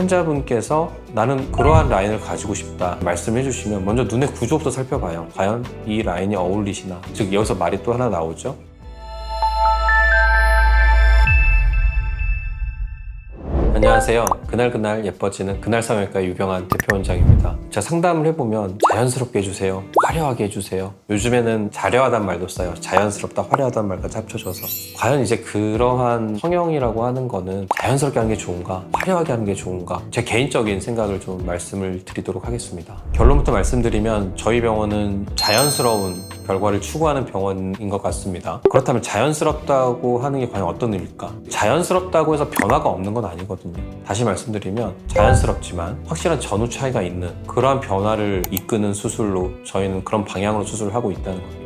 환자분께서 나는 그러한 라인을 가지고 싶다 말씀해 주시면 먼저 눈의 구조부터 살펴봐요. 과연 이 라인이 어울리시나? 즉 여기서 말이 또 하나 나오죠. 안녕하세요. 그날그날 예뻐지는 그날 성형외과 유병한 대표 원장입니다. 제가 상담을 해보면 자연스럽게 해주세요. 화려하게 해주세요. 요즘에는 자려하단 말도 써요. 자연스럽다, 화려하단 말까지 합쳐져서. 과연 이제 그러한 성형이라고 하는 거는 자연스럽게 하는 게 좋은가, 화려하게 하는 게 좋은가, 제 개인적인 생각을 좀 말씀을 드리도록 하겠습니다. 결론부터 말씀드리면 저희 병원은 자연스러운 결과를 추구하는 병원인 것 같습니다. 그렇다면 자연스럽다고 하는 게 과연 어떤 의미일까? 자연스럽다고 해서 변화가 없는 건 아니거든요. 다시 말씀드리면 자연스럽지만 확실한 전후 차이가 있는 그러한 변화를 이끄는 수술로 저희는 그런 방향으로 수술을 하고 있다는 겁니다.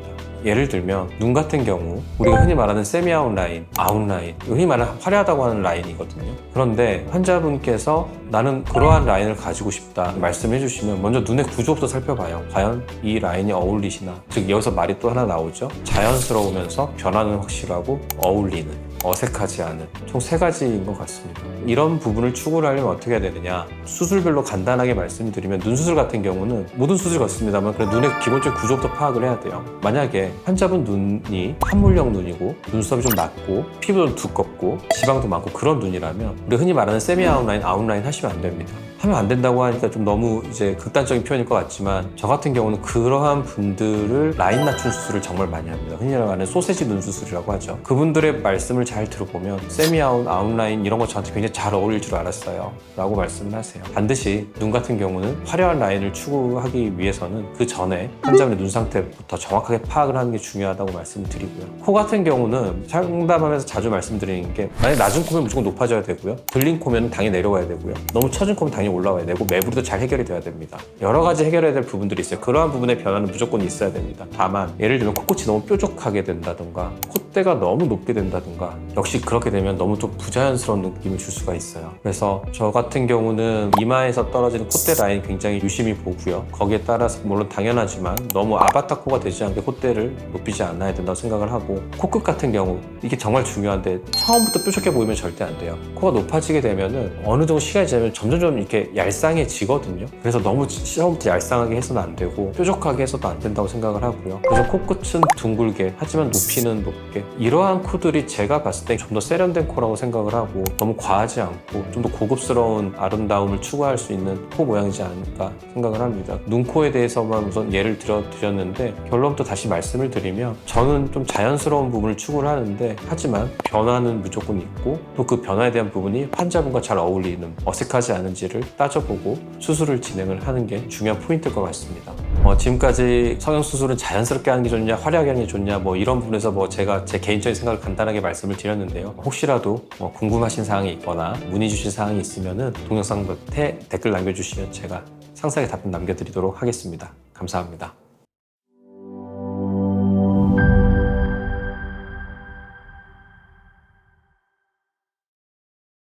예를 들면 눈 같은 경우 우리가 흔히 말하는 세미 아웃 라인, 아웃 라인 흔히 말하는 화려하다고 하는 라인이거든요. 그런데 환자분께서 나는 그러한 라인을 가지고 싶다 말씀해 주시면 먼저 눈의 구조부터 살펴봐요. 과연 이 라인이 어울리시나? 즉 여기서 말이 또 하나 나오죠. 자연스러우면서 변화는 확실하고 어울리는 어색하지 않은 총 세 가지인 것 같습니다. 이런 부분을 추구를 하려면 어떻게 해야 되느냐? 수술별로 간단하게 말씀드리면 눈 수술 같은 경우는 모든 수술이 같습니다만 그래 눈의 기본적 구조부터 파악을 해야 돼요. 만약에 환자분 눈이 한물형 눈이고 눈썹이 좀 낮고 피부도 좀 두껍고 지방도 많고 그런 눈이라면 우리 흔히 말하는 세미 아웃라인, 아웃라인 하시면 안 됩니다. 하면 안 된다고 하니까 좀 너무 이제 극단적인 표현일 것 같지만 저 같은 경우는 그러한 분들을 라인 낮춘 수술을 정말 많이 합니다. 흔히 말하는 소세지 눈 수술이라고 하죠. 그분들의 말씀을 잘 들어보면 세미 아웃, 아웃라인 이런 거 저한테 굉장히 잘 어울릴 줄 알았어요. 라고 말씀을 하세요. 반드시 눈 같은 경우는 화려한 라인을 추구하기 위해서는 그 전에 환자분의 눈 상태부터 정확하게 파악을 하는 게 중요하다고 말씀을 드리고요. 코 같은 경우는 상담하면서 자주 말씀드리는 게 만약에 낮은 코면 무조건 높아져야 되고요. 들린 코면 당연히 내려가야 되고요. 너무 처진 코면 당연히 올라와야 되고 매부리도 잘 해결이 돼야 됩니다. 여러 가지 해결해야 될 부분들이 있어요. 그러한 부분의 변화는 무조건 있어야 됩니다. 다만 예를 들면 코끝이 너무 뾰족하게 된다던가 콧대가 너무 높게 된다던가 역시 그렇게 되면 너무 좀 부자연스러운 느낌을 줄 수가 있어요. 그래서 저 같은 경우는 이마에서 떨어지는 콧대 라인 굉장히 유심히 보고요. 거기에 따라서 물론 당연하지만 너무 아바타 코가 되지 않게 콧대를 높이지 않아야 된다고 생각을 하고 코끝 같은 경우 이게 정말 중요한데 처음부터 뾰족해 보이면 절대 안 돼요. 코가 높아지게 되면은 어느 정도 시간이 지나면 점점점 이렇게 얄쌍해지거든요. 그래서 너무 처음부터 얄쌍하게 해서는 안 되고 뾰족하게 해서도 안 된다고 생각을 하고요. 그래서 코끝은 둥글게 하지만 높이는 높게 이러한 코들이 제가 봤을 때 좀 더 세련된 코라고 생각을 하고 너무 과하지 않고 좀 더 고급스러운 아름다움을 추구할 수 있는 코 모양이지 않을까 생각을 합니다. 눈코에 대해서만 우선 예를 들어 드렸는데 결론부터 다시 말씀을 드리면 저는 좀 자연스러운 부분을 추구를 하는데 하지만 변화는 무조건 있고 또 그 변화에 대한 부분이 환자분과 잘 어울리는 어색하지 않은지를 따져보고 수술을 진행을 하는 게 중요한 포인트일 것 같습니다. 어, 지금까지 성형 수술은 자연스럽게 하는 게 좋냐, 화려하게 하는 게 좋냐, 뭐 이런 부분에서 뭐 제가 제 개인적인 생각을 간단하게 말씀을 드렸는데요. 혹시라도 뭐 궁금하신 사항이 있거나 문의 주실 사항이 있으면은 동영상 끝에 댓글 남겨주시면 제가 상세하게 답변 남겨드리도록 하겠습니다. 감사합니다.